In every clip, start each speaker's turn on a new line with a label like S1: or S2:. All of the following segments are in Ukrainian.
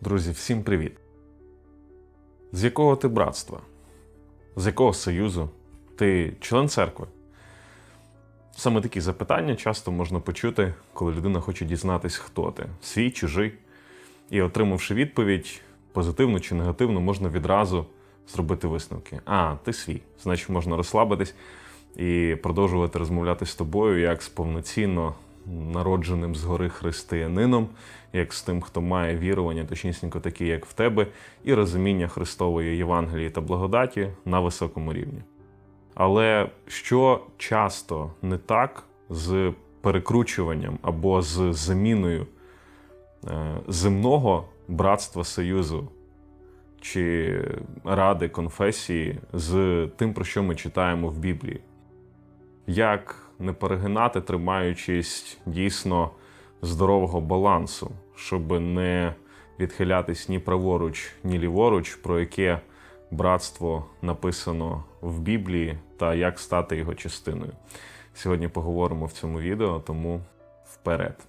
S1: Друзі, всім привіт! З якого ти братства? З якого союзу? Ти член церкви? Саме такі запитання часто можна почути, коли людина хоче дізнатись, хто ти свій, чужий. І отримавши відповідь, позитивну чи негативну, можна відразу зробити висновки. А, ти свій. Значить, можна розслабитись і продовжувати розмовляти з тобою як з повноцінно народженим згори християнином, як з тим, хто має вірування, точнісінько такі, як в тебе, і розуміння Христової Євангелії та благодаті на високому рівні. Але що часто не так з перекручуванням або з заміною е, земного братства Союзу чи ради конфесії з тим, про що ми читаємо в Біблії? Як не перегинати, тримаючись дійсно здорового балансу, щоб не відхилятись ні праворуч, ні ліворуч, про яке братство написано в Біблії та як стати його частиною. Сьогодні поговоримо в цьому відео, тому вперед.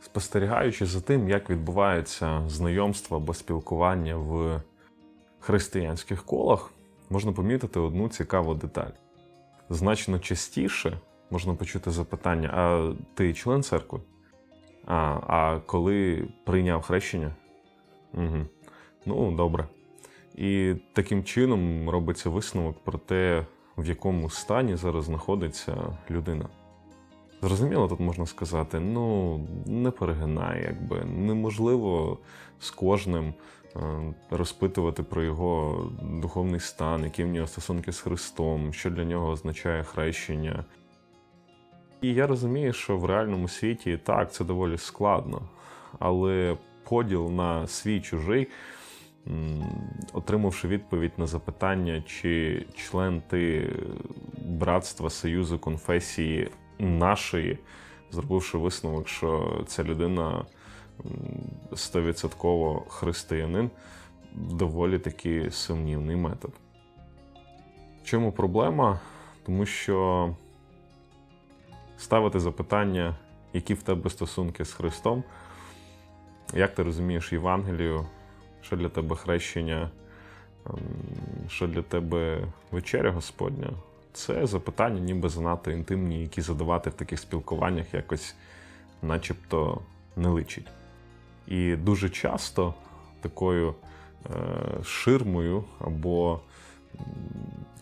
S1: Спостерігаючи за тим, як відбувається знайомство або спілкування в християнських колах, можна помітити одну цікаву деталь. Значно частіше можна почути запитання: а ти член церкви? А, а коли прийняв хрещення? Угу. Ну, добре. І таким чином робиться висновок про те, в якому стані зараз знаходиться людина. Зрозуміло, тут можна сказати: ну, не перегинай, якби неможливо з кожним е, розпитувати про його духовний стан, які в нього стосунки з Христом, що для нього означає хрещення. І я розумію, що в реальному світі так, це доволі складно, але поділ на свій чужий, отримавши відповідь на запитання, чи член ти братства, союзу, конфесії нашої, зробивши висновок, що ця людина стовідсотково християнин, доволі таки сумнівний метод. Чому проблема? Тому що ставити запитання, які в тебе стосунки з Христом, як ти розумієш Євангелію, що для тебе хрещення, ем, що для тебе вечеря Господня, це запитання ніби занадто інтимні, які задавати в таких спілкуваннях якось начебто не личить. І дуже часто такою е, ширмою або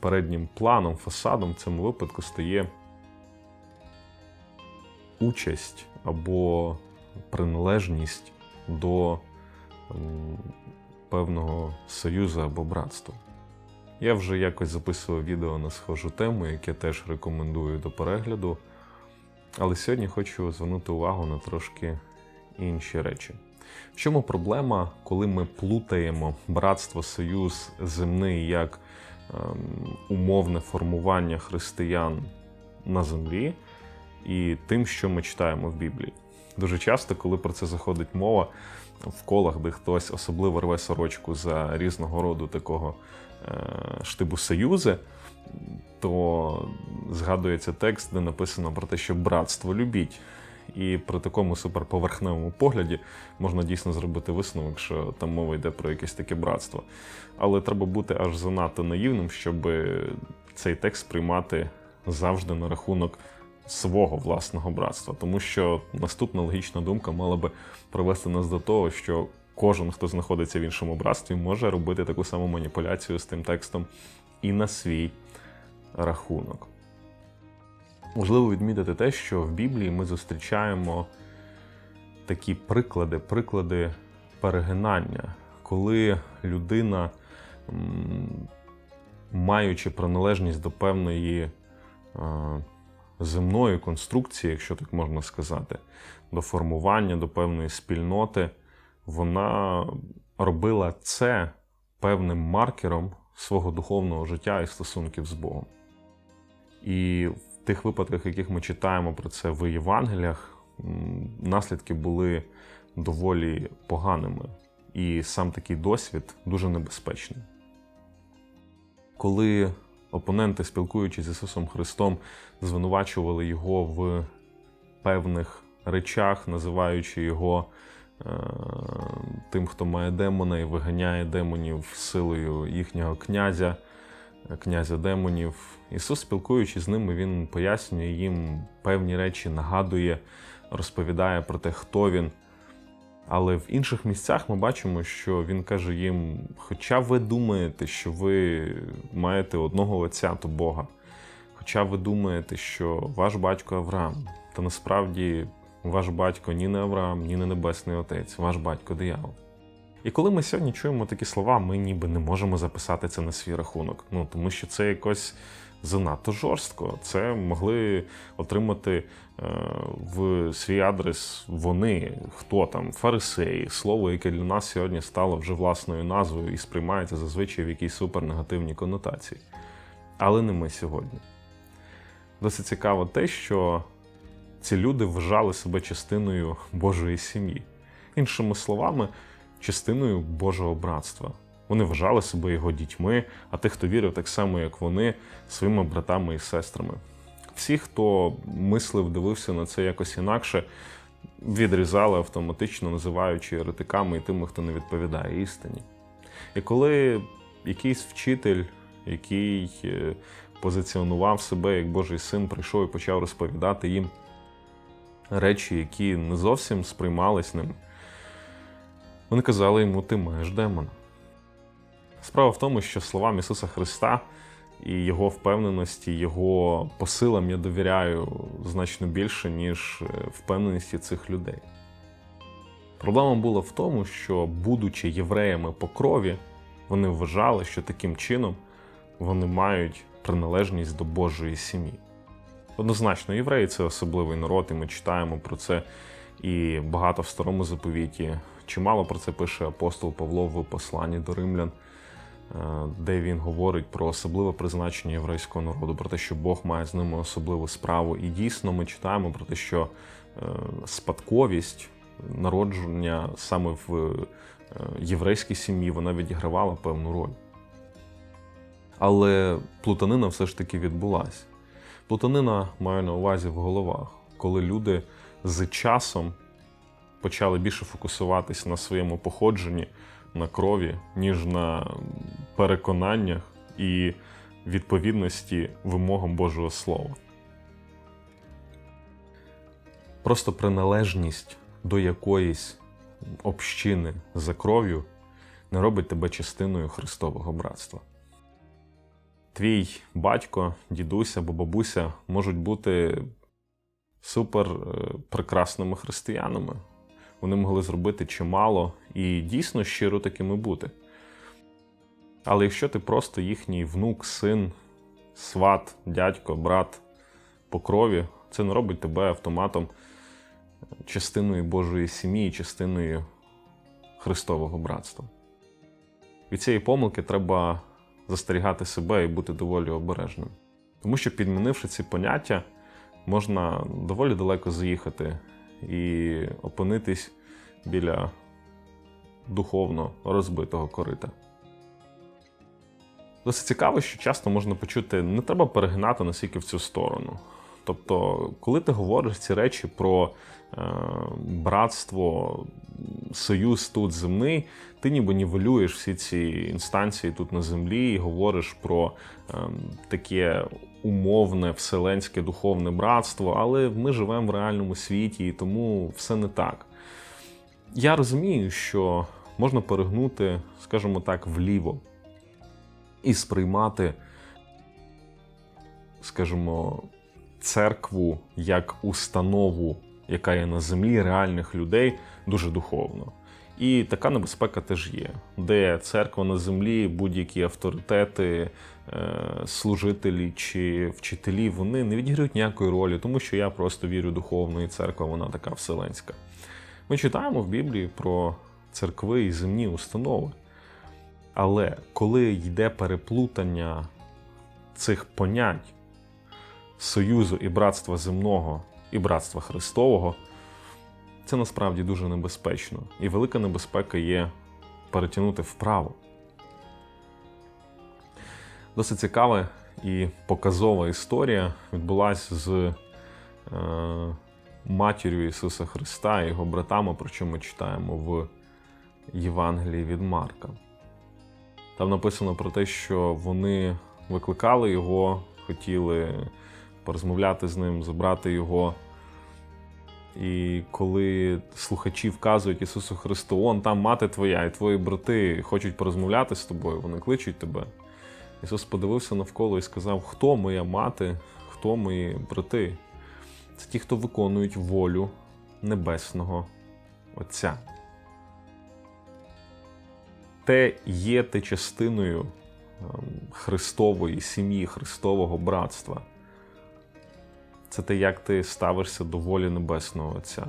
S1: переднім планом, фасадом в цьому випадку стає участь або приналежність до певного союзу або братства. Я вже якось записував відео на схожу тему, яке теж рекомендую до перегляду. Але сьогодні хочу звернути увагу на трошки інші речі. В чому проблема, коли ми плутаємо братство союз земний як ем, умовне формування християн на землі і тим, що ми читаємо в Біблії? Дуже часто, коли про це заходить мова в колах, де хтось особливо рве сорочку за різного роду такого е, штибу союзи, то згадується текст, де написано про те, що братство любіть. І при такому суперповерхневому погляді можна дійсно зробити висновок, що там мова йде про якесь таке братство. Але треба бути аж занадто наївним, щоб цей текст приймати завжди на рахунок свого власного братства. Тому що наступна логічна думка мала би привести нас до того, що кожен, хто знаходиться в іншому братстві, може робити таку саму маніпуляцію з тим текстом і на свій рахунок. Важливо відмітити те, що в Біблії ми зустрічаємо такі приклади, приклади перегинання, коли людина, маючи приналежність до певної е, земної конструкції, якщо так можна сказати, до формування, до певної спільноти, вона робила це певним маркером свого духовного життя і стосунків з Богом. І в тих випадках, яких ми читаємо про це в Євангеліях, наслідки були доволі поганими. І сам такий досвід дуже небезпечний. Коли опоненти, спілкуючись з Ісусом Христом, звинувачували його в певних речах, називаючи його е, тим, хто має демона і виганяє демонів силою їхнього князя, князя демонів. Ісус, спілкуючись з ними, Він пояснює їм певні речі, нагадує, розповідає про те, хто він. Але в інших місцях ми бачимо, що він каже їм: хоча ви думаєте, що ви маєте одного отця, то Бога, хоча ви думаєте, що ваш батько Авраам, то насправді ваш батько ні не Авраам, ні не Небесний Отець, ваш батько диявол. І коли ми сьогодні чуємо такі слова, ми ніби не можемо записати це на свій рахунок. Ну тому що це якось занадто жорстко. Це могли отримати е, в свій адрес вони, хто там, фарисеї, слово, яке для нас сьогодні стало вже власною назвою і сприймається зазвичай в якійсь супернегативній конотації. Але не ми сьогодні. Досить цікаво те, що ці люди вважали себе частиною Божої сім'ї. Іншими словами, частиною Божого братства. Вони вважали себе його дітьми, а тих, хто вірив так само, як вони, своїми братами і сестрами. Всі, хто мислив, дивився на це якось інакше, відрізали автоматично, називаючи еретиками і тими, хто не відповідає істині. І коли якийсь вчитель, який е, позиціонував себе як Божий син, прийшов і почав розповідати їм речі, які не зовсім сприймались ним, вони казали йому, ти маєш демона. Справа в тому, що словам Ісуса Христа і Його впевненості, Його посилам я довіряю значно більше, ніж е, впевненості цих людей. Проблема була в тому, що, будучи євреями по крові, вони вважали, що таким чином вони мають приналежність до Божої сім'ї. Однозначно, євреї це особливий народ, і ми читаємо про це і багато в старому заповіті. Чимало про це пише апостол Павло в посланні до римлян, де він говорить про особливе призначення єврейського народу, про те, що Бог має з ними особливу справу. І дійсно ми читаємо про те, що е, спадковість народження саме в е, єврейській сім'ї вона відігравала певну роль. Але плутанина все ж таки відбулася. Плутанина маю на увазі в головах, коли люди з часом почали більше фокусуватись на своєму походженні, на крові, ніж на переконаннях і відповідності вимогам Божого Слова. Просто приналежність до якоїсь общини за кров'ю не робить тебе частиною Христового братства. Твій батько, дідусь або бабуся можуть бути супер е, прекрасними християнами. Вони могли зробити чимало і дійсно щиро такими бути. Але якщо ти просто їхній внук, син, сват, дядько, брат по крові, це не робить тебе автоматом частиною Божої сім'ї, частиною Христового братства. Від цієї помилки треба застерігати себе і бути доволі обережним. Тому що, підмінивши ці поняття, можна доволі далеко заїхати і опинитись біля духовно розбитого корита. Досить цікаво, що часто можна почути, не треба перегинати настільки в цю сторону. Тобто, коли ти говориш ці речі про е, братство, союз тут земний, ти ніби нівелюєш всі ці інстанції тут на землі і говориш про е, таке умовне вселенське духовне братство, але ми живемо в реальному світі, і тому все не так. Я розумію, що можна перегнути, скажімо так, вліво і сприймати, скажімо, церкву як установу, яка є на землі реальних людей, дуже духовно. І така небезпека теж є, де церква на землі, будь-які авторитети, е, служителі чи вчителі, вони не відіграють ніякої ролі, тому що я просто вірю духовно, і церква вона така вселенська. Ми читаємо в Біблії про церкви і земні установи. Але коли йде переплутання цих понять союзу і братства земного і братства Христового, це насправді дуже небезпечно. І велика небезпека є перетягнути вправо. Досить цікава і показова історія відбулася з е, матір'ю Ісуса Христа і його братами, про що ми читаємо в Євангелії від Марка. Там написано про те, що вони викликали його, хотіли порозмовляти з ним, забрати його. І коли слухачі вказують Ісусу Христу, он там мати твоя і твої брати хочуть порозмовляти з тобою, вони кличуть тебе. Ісус подивився навколо і сказав: Хто моя мати, хто мої брати? Це ті, хто виконують волю Небесного Отця. Те є ти частиною ем, Христової сім'ї, Христового братства. Це те, як ти ставишся до волі Небесного Отця.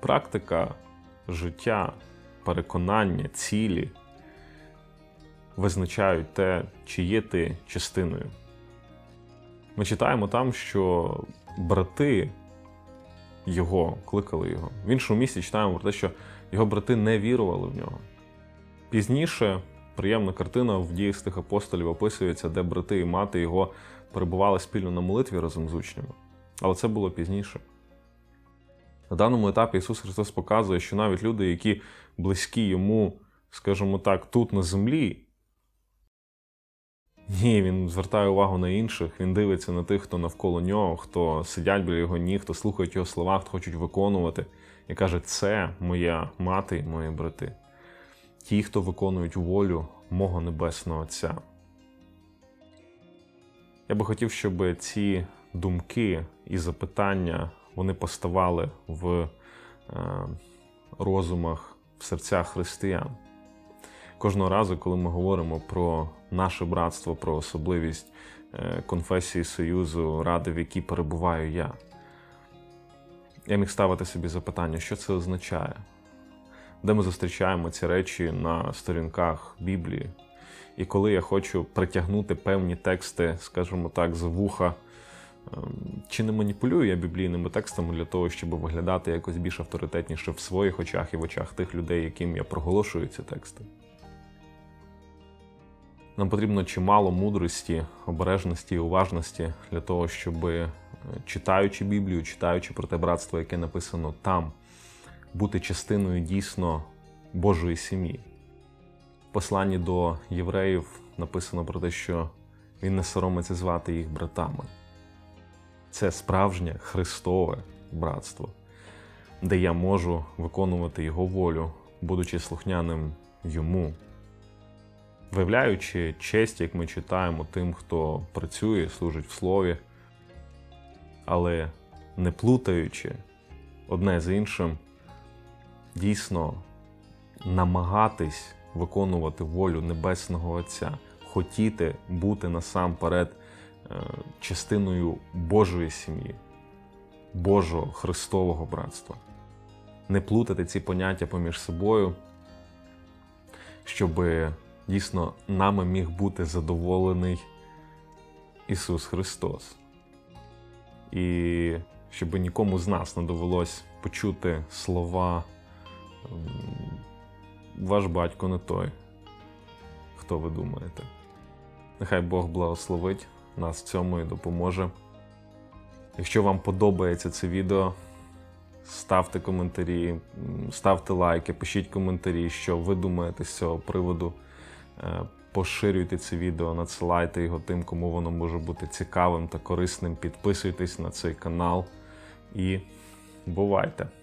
S1: Практика життя, переконання, цілі визначають те, чи є ти частиною. Ми читаємо там, що брати його кликали його. В іншому місці читаємо про те, що його брати не вірували в нього. Пізніше приємна картина в діях з тих апостолів описується, де брати і мати його перебували спільно на молитві разом з учнями. Але це було пізніше. На даному етапі Ісус Христос показує, що навіть люди, які близькі йому, скажімо так, тут на землі, ні, він звертає увагу на інших, він дивиться на тих, хто навколо нього, хто сидять біля його ніг, хто слухають його слова, хто хочуть виконувати, і каже: це моя мати мої брати, ті, хто виконують волю мого Небесного Отця. Я би хотів, щоб ці думки і запитання вони поставали в е, розумах, в серцях християн. Кожного разу, коли ми говоримо про наше братство, про особливість е, конфесії Союзу, ради, в якій перебуваю я, я міг ставити собі запитання, що це означає, де ми зустрічаємо ці речі на сторінках Біблії. І коли я хочу притягнути певні тексти, скажімо так, за вуха, ем, чи не маніпулюю я біблійними текстами для того, щоб виглядати якось більш авторитетніше в своїх очах і в очах тих людей, яким я проголошую ці тексти. Нам потрібно чимало мудрості, обережності і уважності для того, щоб, е, читаючи Біблію, читаючи про те братство, яке написано там, бути частиною дійсно Божої сім'ї. Посланні до євреїв написано про те, що він не соромиться звати їх братами. Це справжнє Христове братство, де я можу виконувати Його волю, будучи слухняним йому, виявляючи честь, як ми читаємо тим, хто працює, служить в слові, але не плутаючи одне з іншим, дійсно намагатись виконувати волю Небесного Отця, хотіти бути насамперед е, частиною Божої сім'ї, Божого Христового братства. Не плутати ці поняття поміж собою, щоб дійсно нами міг бути задоволений Ісус Христос. І щоб нікому з нас не довелось почути слова ваш батько не той, хто ви думаєте. Нехай Бог благословить нас в цьому і допоможе. Якщо вам подобається це відео, ставте коментарі, ставте лайки, пишіть коментарі, що ви думаєте з цього приводу. Е, поширюйте це відео, надсилайте його тим, кому воно може бути цікавим та корисним. Підписуйтесь на цей канал і бувайте!